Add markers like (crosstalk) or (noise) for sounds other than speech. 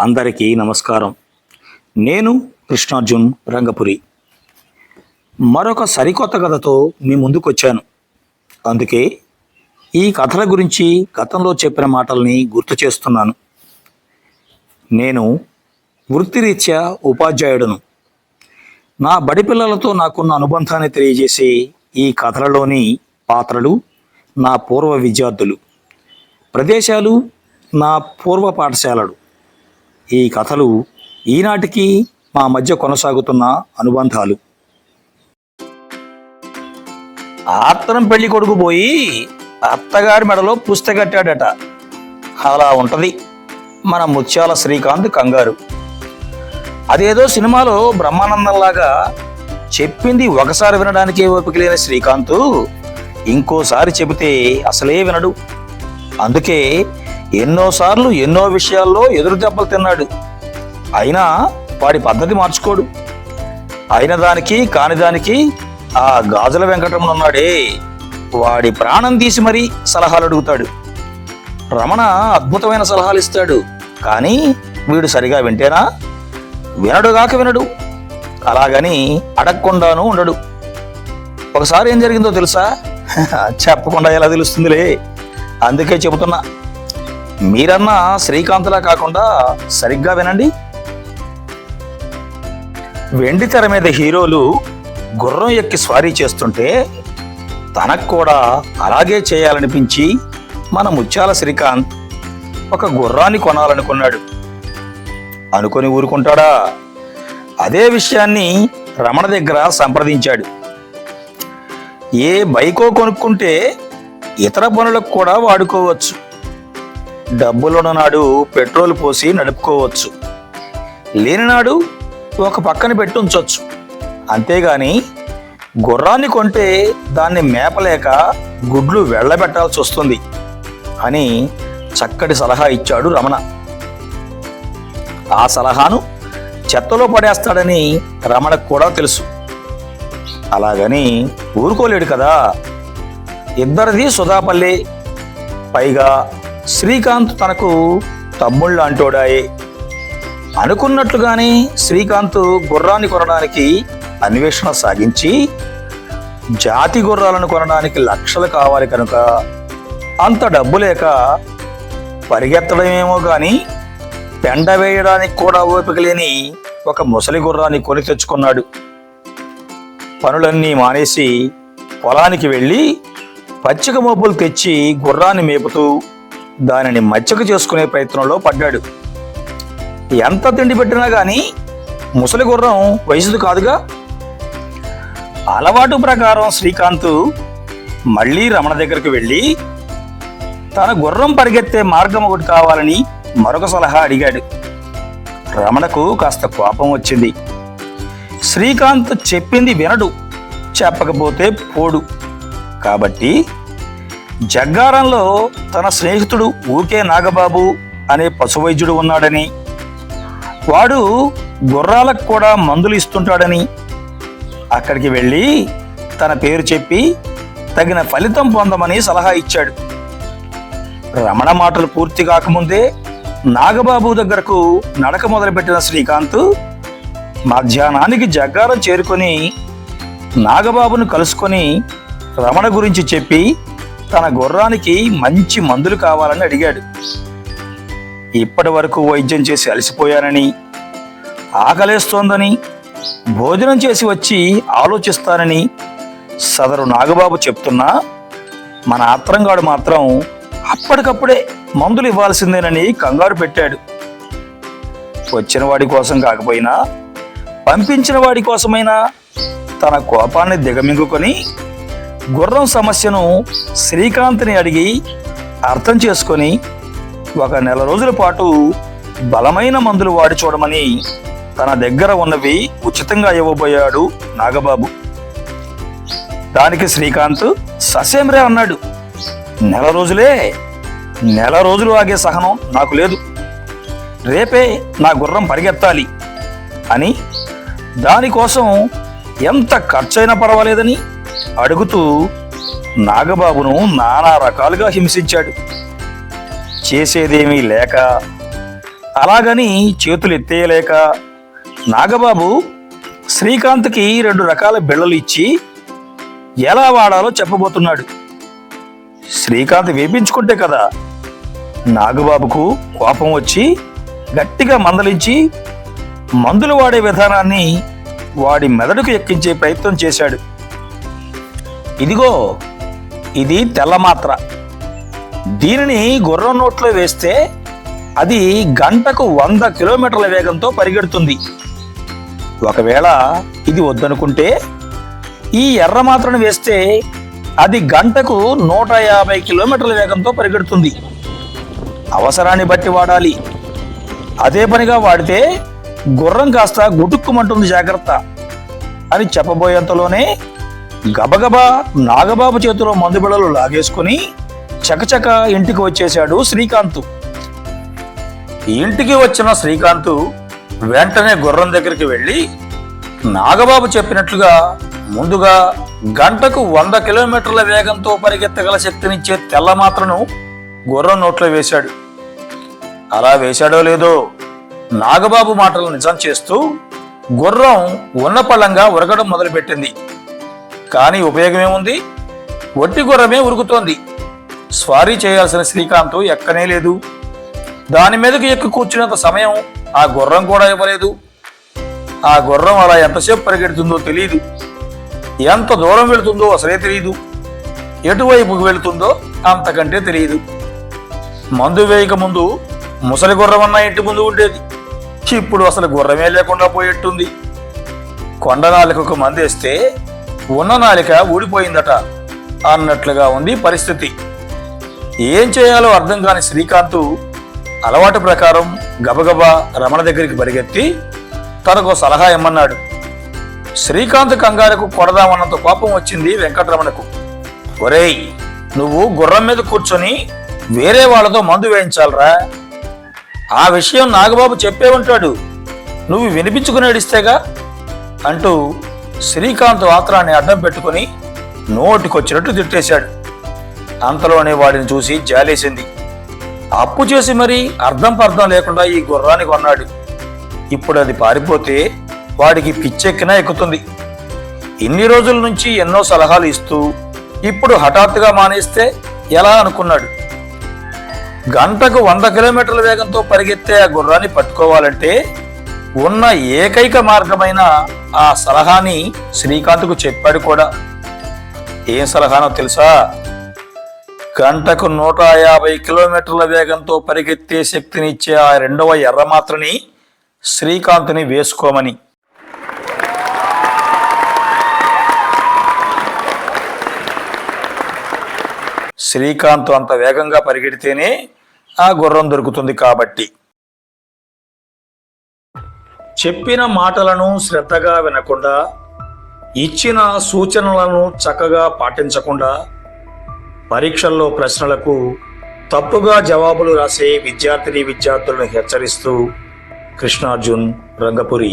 అందరికీ నమస్కారం. నేను కృష్ణార్జున్ రంగపురి. మరొక సరికొత్త కథతో మీ ముందుకు వచ్చాను అందుకే ఈ కథల గురించి గతంలో చెప్పిన మాటల్ని గుర్తు చేస్తున్నాను. నేను వృత్తిరీత్యా ఉపాధ్యాయుడను. నా బడి పిల్లలతో నాకున్న అనుబంధాన్ని తెలియజేసే ఈ కథలలోని పాత్రలు నా పూర్వ విద్యార్థులు. ప్రదేశాలు నా పూర్వ పాఠశాలలు. ఈ కథలు ఈనాటికి మా మధ్య కొనసాగుతున్న అనుబంధాలు. ఆత్తరం పెళ్ళి కొడుకు పోయి అత్తగారి మెడలో పుస్తకట్టాడట అలా ఉంటది. మన ముత్యాల శ్రీకాంత్ కంగారు. అదేదో సినిమాలో బ్రహ్మానందంలాగా చెప్పింది ఒకసారి వినడానికే ఓపిక లేని శ్రీకాంత్ ఇంకోసారి చెబితే అసలే వినడు. అందుకే ఎన్నోసార్లు ఎన్నో విషయాల్లో ఎదురు దెబ్బలు తిన్నాడు. అయినా వాడి పద్ధతి మార్చుకోడు. అయిన దానికి కాని దానికి ఆ గాజుల వెంకటరమణ ఉన్నాడే వాడి ప్రాణం తీసి మరీ సలహాలు అడుగుతాడు. రమణ అద్భుతమైన సలహాలు ఇస్తాడు. కానీ వీడు సరిగా వింటేనా? వినడుగాక వినడు. అలాగని అడగకుండాను ఉండడు. ఒకసారి ఏం జరిగిందో తెలుసా? (laughs) చెప్పకుండా ఎలా తెలుస్తుందిలే. అందుకే చెబుతున్నా. మీరన్నా శ్రీకాంత్లా కాకుండా సరిగ్గా వినండి. వెండి తెర మీద హీరోలు గుర్రం ఎక్కి స్వారీ చేస్తుంటే తనకు కూడా అలాగే చేయాలనిపించి మన ముత్యాల శ్రీకాంత్ ఒక గుర్రాన్ని కొనాలనుకున్నాడు. అనుకొని ఊరుకుంటాడా? అదే విషయాన్ని రమణ దగ్గర సంప్రదించాడు. ఏ బైకో కొనుక్కుంటే ఇతర పనులకు కూడా వాడుకోవచ్చు. డబ్బులున్న నాడు పెట్రోల్ పోసి నడుపుకోవచ్చు. లేనినాడు ఒక పక్కన పెట్టి ఉంచవచ్చు అంతేగాని గుర్రాన్ని కొంటే దాన్ని మేపలేక గుడ్లు వెళ్ళబెట్టాల్సి వస్తుంది అని చక్కటి సలహా ఇచ్చాడు రమణ. ఆ సలహాను చెత్తలో పడేస్తాడని రమణకు కూడా తెలుసు. అలాగని ఊరుకోలేడు కదా. ఇద్దరిది సుధాపల్లి పైగా శ్రీకాంత్ తనకు తమ్ముళ్ళు అంటోడాయే. అనుకున్నట్లుగానే శ్రీకాంత్ గుర్రాన్ని కొనడానికి అన్వేషణ సాగించి జాతి గుర్రాలను కొనడానికి లక్షలు కావాలి కనుక అంత డబ్బు లేక పరిగెత్తడమేమో కానీ పెండ వేయడానికి కూడా ఓపిక లేని ఒక ముసలి గుర్రాన్ని కొని తెచ్చుకున్నాడు. పనులన్నీ మానేసి పొలానికి వెళ్ళి పచ్చిక మోపులు తెచ్చి గుర్రాన్ని మేపుతూ దానిని మచ్చక చేసుకునే ప్రయత్నంలో పడ్డాడు. ఎంత తిండి పెట్టినా కానీ ముసలి గుర్రం వయసుది కాదుగా? అలవాటు ప్రకారం శ్రీకాంత్ మళ్ళీ రమణ దగ్గరకు వెళ్ళి తన గుర్రం పరిగెత్తే మార్గం ఒకటి కావాలని మరొక సలహా అడిగాడు. రమణకు కాస్త కోపం వచ్చింది. శ్రీకాంత్ చెప్పింది వినడు చెప్పకపోతే పోడు. కాబట్టి జగ్గారంలో తన స్నేహితుడు ఊకే నాగబాబు అనే పశువైద్యుడు ఉన్నాడని వాడు గుర్రాలకు కూడా మందులు ఇస్తుంటాడని. అక్కడికి వెళ్ళి తన పేరు చెప్పి తగిన ఫలితం పొందమని సలహా ఇచ్చాడు. రమణ మాటలు పూర్తి కాకముందే నాగబాబు దగ్గరకు నడక మొదలుపెట్టిన శ్రీకాంత్ మధ్యాహ్నానికి జగ్గారం చేరుకొని నాగబాబును కలుసుకొని రమణ గురించి చెప్పి తన గుర్రానికి మంచి మందులు కావాలని అడిగాడు. ఇప్పటి వరకు వైద్యం చేసి అలసిపోయానని ఆకలేస్తోందని భోజనం చేసి వచ్చి ఆలోచిస్తానని సదరు నాగబాబు చెప్తున్నా మన ఆత్రంగాడు మాత్రం అప్పటికప్పుడే మందులు ఇవ్వాల్సిందేనని కంగారు పెట్టాడు. వచ్చిన వాడి కోసం కాకపోయినా పంపించిన వాడి కోసమైనా తన కోపాన్ని దిగమింగుకొని గుర్రం సమస్యను శ్రీకాంత్ని అడిగి అర్థం చేసుకొని ఒక నెల రోజుల పాటు బలమైన మందులు వాడి చూడమని తన దగ్గర ఉన్నవి ఉచితంగా ఇవ్వబోయాడు నాగబాబు. దానికి శ్రీకాంత్ ససేమ్రే అన్నాడు. నెల రోజులే నెల రోజులు ఆగే సహనం నాకు లేదు. రేపే నా గుర్రం పరిగెత్తాలి అని దానికోసం ఎంత ఖర్చైనా పర్వాలేదని అడుగుతూ నాగబాబును నానా రకాలుగా హింసించాడు. చేసేదేమీ లేక అలాగని చేతులు ఎత్తేయలేక నాగబాబు శ్రీకాంత్కి రెండు రకాల బిళ్ళలు ఇచ్చి ఎలా వాడాలో చెప్పబోతున్నాడు. శ్రీకాంత్ వేపించుకుంటే కదా నాగబాబుకు కోపం వచ్చి గట్టిగా మందలించి మందులు వాడే విధానాన్ని వాడి మెదడుకు ఎక్కించే ప్రయత్నం చేశాడు. ఇదిగో ఇది తెల్లమాత్ర దీనిని గుర్రం నోట్లో వేస్తే అది గంటకు వంద కిలోమీటర్ల వేగంతో పరిగెడుతుంది. ఒకవేళ ఇది వద్దనుకుంటే ఈ ఎర్ర మాత్రను వేస్తే అది గంటకు నూట యాభై కిలోమీటర్ల వేగంతో పరిగెడుతుంది. అవసరాన్ని బట్టి వాడాలి. అదే పనిగా వాడితే గుర్రం కాస్త గుటుక్కుమంటుంది జాగ్రత్త అని చెప్పబోయేంతలోనే గబగబా నాగబాబు చేతిలో మందుబిడలు లాగేసుకుని చకచక ఇంటికి వచ్చేశాడు శ్రీకాంత్. ఇంటికి వచ్చిన శ్రీకాంత్ వెంటనే గుర్రం దగ్గరికి వెళ్ళి నాగబాబు చెప్పినట్లుగా ముందుగా గంటకు వంద కిలోమీటర్ల వేగంతో పరిగెత్తగల శక్తినిచ్చే తెల్ల మాత్రను గుర్రం నోట్లో వేశాడు. అలా వేశాడో లేదో నాగబాబు మాటలు నిజం చేస్తూ గుర్రం ఉన్నపళంగా ఉరగడం మొదలుపెట్టింది. కానీ ఉపయోగమేముంది? ఒట్టి గుర్రమే ఉరుకుతోంది. స్వారీ చేయాల్సిన శ్రీకాంత్ ఎక్కనే లేదు. దాని మీదకి ఎక్కి కూర్చున్నంత సమయం ఆ గుర్రం కూడా ఇవ్వలేదు. ఆ గుర్రం అలా ఎంతసేపు పరిగెడుతుందో తెలియదు ఎంత దూరం వెళుతుందో అసలే తెలియదు ఎటువైపుకు వెళుతుందో అంతకంటే తెలియదు మందు వేయక ముందు ముసలి గుర్రం అన్న ఇంటి ముందు ఉండేది. ఇప్పుడు అసలు గుర్రమే లేకుండా పోయేట్టుంది. కొండ మందు మందేస్తే ఉన్న నాలిక ఊడిపోయిందట అన్నట్లుగా ఉంది పరిస్థితి. ఏం చేయాలో అర్థం కాని శ్రీకాంత్ అలవాటు ప్రకారం గబగబా రమణ దగ్గరికి పరిగెత్తి తనకు సలహా ఇమ్మన్నాడు. శ్రీకాంత్ కంగారుకు కొడదామన్నంత కోపం వచ్చింది వెంకటరమణకు. ఒరేయ్ నువ్వు గుర్రం మీద కూర్చొని వేరే వాళ్ళతో మందు వేయించాలరా. ఆ విషయం నాగబాబు చెప్పే ఉంటాడు. నువ్వు వినిపించుకుని ఏడిస్తేగా అంటూ శ్రీకాంత్ ఆత్రాన్ని అడ్డం పెట్టుకుని నోటికొచ్చినట్టు తిట్టేశాడు. అంతలోనే వాడిని చూసి జాలేసింది. అప్పు చేసి మరీ అర్థం పర్థం లేకుండా ఈ గుర్రాన్ని కొన్నాడు. ఇప్పుడు అది పారిపోతే వాడికి పిచ్చెక్కినా ఎక్కుతుంది. ఇన్ని రోజుల నుంచి ఎన్నో సలహాలు ఇస్తూ ఇప్పుడు హఠాత్తుగా మానేస్తే ఎలా అనుకున్నాడు? గంటకు వంద కిలోమీటర్ల వేగంతో పరిగెత్తే ఆ గుర్రాన్ని పట్టుకోవాలంటే ఉన్న ఏకైక మార్గమైన ఆ సలహాని శ్రీకాంత్కు చెప్పాడు కూడా. ఏం సలహానో తెలుసా? గంటకు నూట యాభై కిలోమీటర్ల వేగంతో పరిగెత్తే శక్తినిచ్చే ఆ రెండవ ఎర్ర మాత్రని శ్రీకాంత్ని వేసుకోమని. శ్రీకాంత్ అంత వేగంగా పరిగెడితేనే ఆ గుర్రం దొరుకుతుంది కాబట్టి. చెప్పిన మాటలను శ్రద్ధగా వినకుండా ఇచ్చిన సూచనలను చక్కగా పాటించకుండా పరీక్షల్లో ప్రశ్నలకు తప్పుగా జవాబులు రాసే విద్యార్థిని విద్యార్థులను హెచ్చరిస్తూ కృష్ణార్జున్ రంగపురి